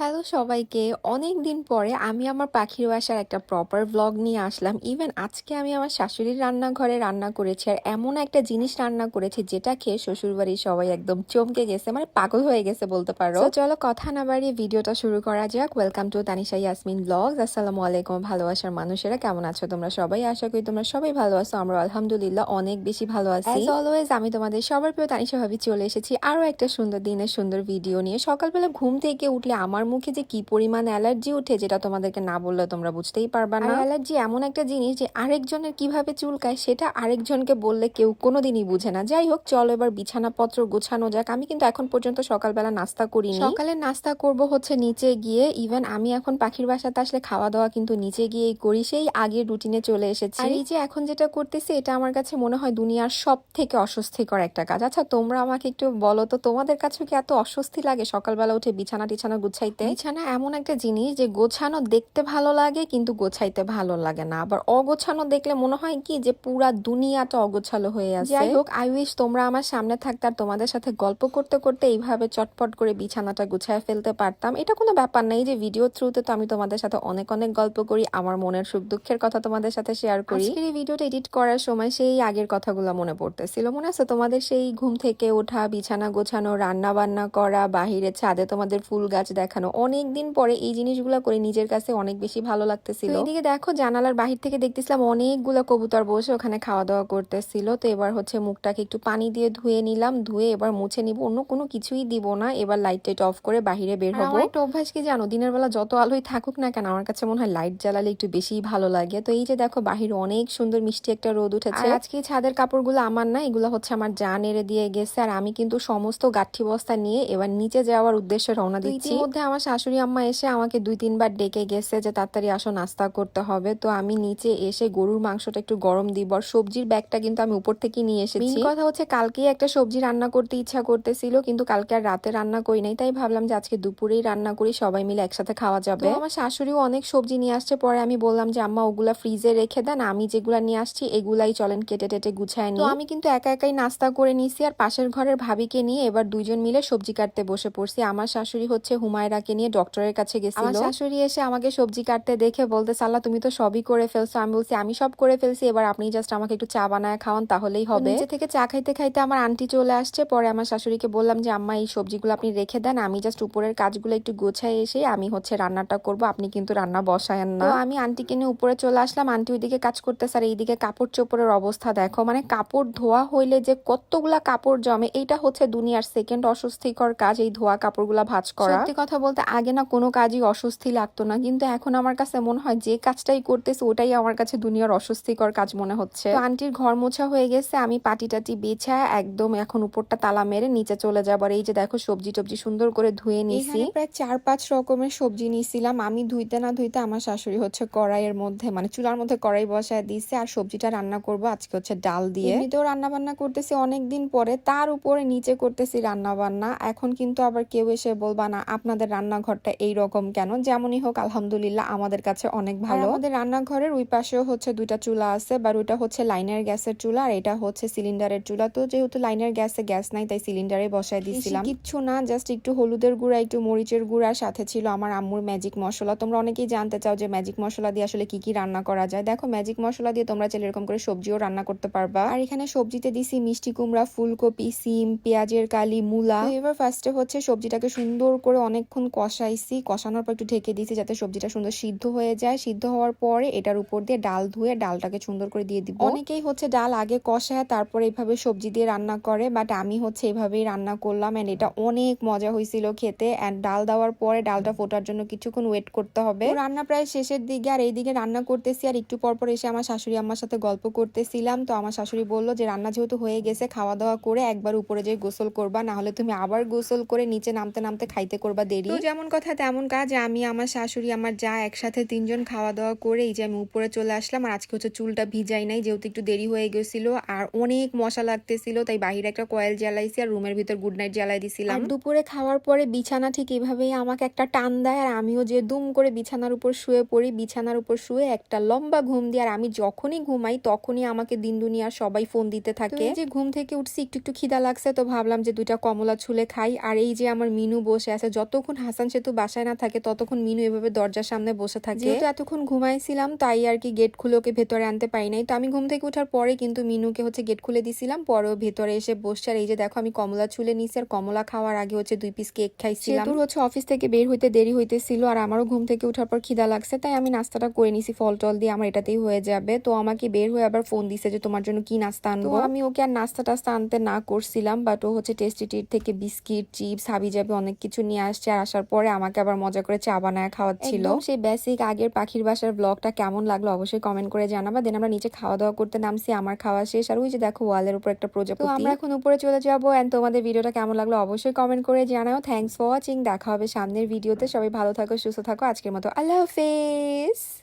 Hello সবাইকে। অনেক দিন পরে আমি আমার পাখির বাসার একটা প্রপার ভ্লগ নিয়ে আসলাম। ইভেন আজকে আমি আমার শাশুড়ির রান্নাঘরে রান্না করেছি আর এমন একটা জিনিস রান্না করেছি যেটা খেয়ে শ্বশুরবাড়ির সবাই একদম চমকে গেছে মানে পাগল হয়ে গেছে বলতে পারো। চলো কথা না বাড়িয়ে ভিডিওটা শুরু করা যাক। Welcome to Tanisha Yasmin blog আসসালামু আলাইকুম, ভালোবাসার মানুষেরা, কেমন আছো তোমরা সবাই? আশা করি তোমরা সবাই ভালো আছো। আমরা আলহামদুলিল্লাহ অনেক বেশি ভালো আছি। অলওয়েজ আমি তোমাদের সবার প্রিয় তানিশা ভাবি চলে এসেছি আরও একটা সুন্দর দিনের সুন্দর ভিডিও নিয়ে। সকালবেলা ঘুম থেকে উঠলে আমার মুখে যে কি পরিমাণ অ্যালার্জি উঠে যেটা তোমাদেরকে না বললে তোমরা বুঝতেই পারবা না। অ্যালার্জি এমন একটা জিনিস যে আরেকজনের কীভাবে চুলকায় সেটা আরেকজনকে বললে কেউ কোনোদিনই বুঝে না। যাই হোক চলো এবার বিছানাপত্র গোছানো যাক। আমি কিন্তু এখন পর্যন্ত সকালবেলা নাস্তা করিনি। সকালে নাস্তা করব হচ্ছে নিচে গিয়ে। ইভেন আমি এখন পাখির বাসাতে আসলে খাওয়া দাওয়া কিন্তু নিচে গিয়েই করি। সেই আগের রুটিনে চলে এসেছি। আর এই যে এখন যেটা করতেছি এটা আমার কাছে মনে হয় দুনিয়ার সব থেকে অস্বস্তিকর একটা কাজ। আচ্ছা তোমরা আমাকে একটু বলো তো তোমাদের কাছে কি এত অস্বস্তি লাগে সকালবেলা উঠে বিছানা টিছানা গুছাইতে? বিছানা এমন একটা জিনিস যে গোছানো দেখতে ভালো লাগে কিন্তু গোছাইতে ভালো লাগে না। আবার অগোছানো দেখলে মনে হয় কি যে পুরা দুনিয়াটা অগোছালো হয়ে আছে। যাই হোক আই উইশ তোমরা আমার সামনে থাকতে আর তোমাদের সাথে গল্প করতে করতে এইভাবে চটপট করে বিছানাটা গুছায় ফেলতে পারতাম। এটা কোনো ব্যাপার নাই যে ভিডিও থ্রুতে তো আমি তোমাদের সাথে অনেক অনেক গল্প করি আমার মনের সুখ দুঃখের কথা তোমাদের সাথে শেয়ার করি। আজকের এই ভিডিওটা এডিট করার সময় সেই আগের কথাগুলো মনে পড়তেছিল। মনে আছে তোমাদের সেই ঘুম থেকে ওঠা বিছানা গোছানো রান্না বান্না করা বাহিরে ছাদে তোমাদের ফুল গাছ দেখানো অনেক দিন পরে এই জিনিসগুলো করে নিজের কাছে অনেক বেশি ভালো লাগতেছিল। এদিকে দেখো জানালার বাহির থেকে দেখতেছিলাম অনেকগুলো কবুতর বসে ওখানে খাওয়া দাওয়া করতেছিল। তো এবার হচ্ছে মুখটাকে একটু পানি দিয়ে ধুয়ে নিলাম ধুয়ে এবার মুছে নিব। অন্য কোনো কিছুই দিব না। এবার লাইট টাইট অফ করে বাহিরে বের হব। আমার একটা অভ্যাস কি জানো? দিনের বেলা যত আলোই থাকুক না কেন আমার কাছে মনে হয় লাইট জ্বালালে একটু বেশি ভালো লাগে। তো এই যে দেখো বাহিরে অনেক সুন্দর মিষ্টি একটা রোদ উঠেছে। আজকে ছাদের কাপড়গুলো আমার না এগুলো হচ্ছে আমার যা নেড়ে দিয়ে গেছে। আর আমি কিন্তু সমস্ত গাঠি বস্তা নিয়ে এবার নিচে যাওয়ার উদ্দেশ্যে রওনা দিচ্ছি। মধ্যে আমার শাশুড়ি আম্মা এসে আমাকে দুই তিনবার ডেকে গেছে যে তাড়াতাড়ি আসো নাস্তা করতে হবে। তো আমি নিচে এসে গরুর মাংসটা একটু গরম দিব আর সবজির ব্যাগটা কিন্তু আমি উপর থেকে নিয়ে এসেছি। কথা হচ্ছে কালকেই একটা সবজি রান্না করতে ইচ্ছা করতেছিল কিন্তু কালকে আর রাতে রান্না করি নাই তাই ভাবলাম যে আজকে দুপুরেই রান্না করি সবাই মিলে একসাথে খাওয়া যাবে। আমার শাশুড়িও অনেক সবজি নিয়ে আসছে পরে আমি বললাম যে আম্মা ওগুলা ফ্রিজে রেখে দেন আমি যেগুলা নিয়ে আসছি এগুলাই চলেন কেটে টেটে গুছায় নিই। তো আমি কিন্তু একা একাই নাস্তা করে নিছি আর পাশের ঘরের ভাবিকে নিয়ে এবার দুইজন মিলে সবজি কাটতে বসে পড়ছি। আমার শাশুড়ি হচ্ছে হুমায়রাকে নিয়ে ডক্টরের কাছে গেছিল। আমার শাশুড়ি এসে আমাকে সবজি কাটতে দেখে বলতে সাল্লা তুমি তো সবই করে ফেলছো। আমি বলছি আমি সব করে ফেলছি এবার আপনি জাস্ট আমাকে একটু চা বানায় খাওয়ান তাহলেই হবে। নিচে থেকে চা খাইতে খাইতে আমার আন্টি চলে আসছে। পরে আমার শাশুড়িকে বললাম যে আম্মা এই সবজিগুলো আপনি রেখে দেন আমি জাস্ট উপরের কাজগুলো একটু গোছায় এসে আমি হচ্ছে রান্নাটা করব আপনি কিন্তু রান্না বসায়েন না। আমি আন্টিকে নিয়ে উপরে চলে আসলাম। আন্টি ওইদিকে কাজ করতে স্যার এইদিকে কাপড় চোপড়ের অবস্থা দেখো। মানে কাপড় ধোয়া হইলে যে কতগুলা কাপড় জমে এইটা হচ্ছে দুনিয়ার সেকেন্ড অস্বস্তিকর কাজ এই ধোয়া কাপড়গুলা ভাঁজ করা। সত্যি কথা বলতে আগে না কোনো কাজই অস্বস্তি লাগতো না। কিন্তু এখন আমার কাছে মনে হয় যে কাজটাই করতেছে ওটাই আমার কাছে দুনিয়ার অস্বস্তিকর কাজ মনে হচ্ছে। তো আন্টির ঘর মোছা হয়ে গেছে আমি পাটি টাটি বেছা একদম এখন উপরটা তালা মেরে নিচে চলে যাব। আর এই যে দেখো সবজি টবজি সুন্দর করে ধুয়ে নিছি। প্রায় চার পাঁচ রকমের সবজি নিয়েছিলাম আমি ধুইতে না ধুইতে আমার শাশুড়ি হচ্ছে কড়াইয়ের মধ্যে মানে চুলার মধ্যে কড়াই বসায় দিছে। আর সবজিটা রান্না করব আজকে হচ্ছে ডাল দিয়ে। তো রান্না বান্না করতেছি অনেকদিন পরে তার উপরে নিচে করতেছি রান্না বান্না এখন কিন্তু আবার কেউ এসে বলবা না আপনাদের রান্নাঘরটা এই রকম কেন? যেমনই হোক আলহামদুলিল্লাহ আমাদের কাছে অনেক ভালো। আমাদের রান্নাঘরের ওই পাশেও হচ্ছে দুইটা চুলা আছে বা ওইটা হচ্ছে লাইনের গ্যাসের চুলা আর এটা হচ্ছে সিলিন্ডারের চুলা। তো যেহেতু লাইনের গ্যাসে গ্যাস নাই তাই সিলিন্ডারে বসায় দিয়েছিলাম কিচ্ছু না জাস্ট একটু হলুদের গুঁড়া একটু মরিচের গুঁড়ার সাথে ছিল আমার আম্মুর ম্যাজিক মশলা। তোমরা অনেকেই জানতে চাও যে ম্যাজিক মশলা দিয়ে আসলে কি কি রান্না করা যায়। দেখো ম্যাজিক মশলা দিয়ে তোমরা চাইলে এরকম করে সবজিও রান্না করতে পারবা। আর এখানে সবজিতে দিছি মিষ্টি কুমড়া ফুলকপি সিম পেঁয়াজের কালি মূলা। এবার ফার্স্টে হচ্ছে সবজিটাকে সুন্দর করে অনেকক্ষণ কষাইছি কষানোর পর একটু ঢেকে দিয়েছি যাতে সবজিটা সুন্দর সিদ্ধ হয়ে যায়। সিদ্ধ হওয়ার পরে এটার উপর দিয়ে ডাল ধুয়ে ডালটাকে সুন্দর করে দিয়ে দিব। অনেকেই হচ্ছে ডাল আগে কষায় তারপরে এইভাবে সবজি দিয়ে রান্না করে বাট আমি হচ্ছে এইভাবেই রান্না করলাম অ্যান্ড এটা অনেক মজা হয়েছিল খেতে। অ্যান্ড ডাল দেওয়ার পরে ডালটা ফোটার জন্য কিছুক্ষণ ওয়েট করতে হবে। রান্না প্রায় শেষের দিকে আর এইদিকে রান্না করতেছি আর একটু পর পর এসে আমার শাশুড়ি আমার সাথে গল্প করতেছিলাম। তো আমার শাশুড়ি বলল যে রান্না যেহেতু হয়ে গেছে খাওয়া দাওয়া করে একবার উপরে যেয়ে গোসল করবা না হলে তুমি আবার গোসল করে নিচে নামতে নামতে খাইতে করবা দেরি। যেমন কথা তেমন কাজ আমি আমার শাশুড়ি আমার যা একসাথে তিনজন খাওয়া দাওয়া করে এই যে আমি উপরে চলে আসলাম আর আজকে হচ্ছে চুলটা ভিজাই নাই যেহেতু একটু দেরি হয়ে গেছিল আর অনেক মশা লাগতেছিল তাই বাহিরে একটা কয়েল জ্বালাইছি আর রুমের ভিতর গুড নাইট জ্বালাই দিছিলাম। দুপুরে খাওয়ার পরে বিছানা ঠিক এভাবেই আমাকে একটা টান দেয় আর আমিও যে দুম করে বিছানার উপর শুয়ে পড়ি বিছানার উপর শুয়ে একটা লম্বা ঘুম দিই আর আমি যখনই ঘুমাই তখনই আমাকে দিন দুনিয়ার সবাই ফোন দিতে থাকে। যে ঘুম থেকে উঠছি একটু একটু খিদা লাগছে তো ভাবলাম যে দুইটা কমলা ছুলে খাই আর এই যে আমার মিনু বসে আছে যতক্ষণ হাসান সেতু বাসায় না থাকে ততক্ষণ মিনু এভাবে দরজার সামনে বসে থাকে। যেহেতু এতক্ষণ ঘুমাইছিলাম তাই আর কি গেট খুলে ওকে ভেতরে আনতে পারি নাই। তো আমি ঘুম থেকে ওঠার পরে কিন্তু মিনুকে হচ্ছে গেট খুলে দিছিলাম পরেও ভেতরে এসে বসছে। আর এই যে দেখো আমি কমলা চুলে নিছি আর কমলা খাওয়ার আগে হচ্ছে দুই পিস কেক খাইছিলাম। হচ্ছে অফিস থেকে বের হইতে দেরি হইতেছিল আর আমারও ঘুম থেকে ওঠার পর খিদা লাগছে তাই আমি নাস্তাটা করে নিছি ফল টল দিয়ে আমার এটাতেই হয়ে যাবে। তো আমাকে বের হয়ে আবার ফোন দিছে যে তোমার জন্য কি নাস্তা আনব? আমি ওকে আর নাস্তা টাস্তা আনতে না করছিলাম বাট ও হচ্ছে টেস্টি টিট থেকে বিস্কিট চিপস হাবি যাবে অনেক কিছু নিয়ে আসছে আর আসার পরে আমাকে আবার মজা করে চা বানায় খাওয়াচ্ছিল। সেই বেসিক আগের পাখির বাসার ব্লগটা কেমন লাগল অবশ্যই কমেন্ট করে জানাবা। দেন আমরা নিচে খাওয়া দাওয়া করতে নামছি আমার খাওয়া শেষ। আর ওই যে দেখো ওয়ালের উপর একটা প্রজেক্ট তো আমরা এখন উপরে চলে যাব। এন্ড তোমাদের ভিডিওটা কেমন লাগল অবশ্যই কমেন্ট করে জানাও। থ্যাংকস ফর ওয়াচিং দেখা হবে সামনের ভিডিওতে সবাই ভালো থাকো সুস্থ থাকো। আজকের মতো আল্লাহ হাফেজ।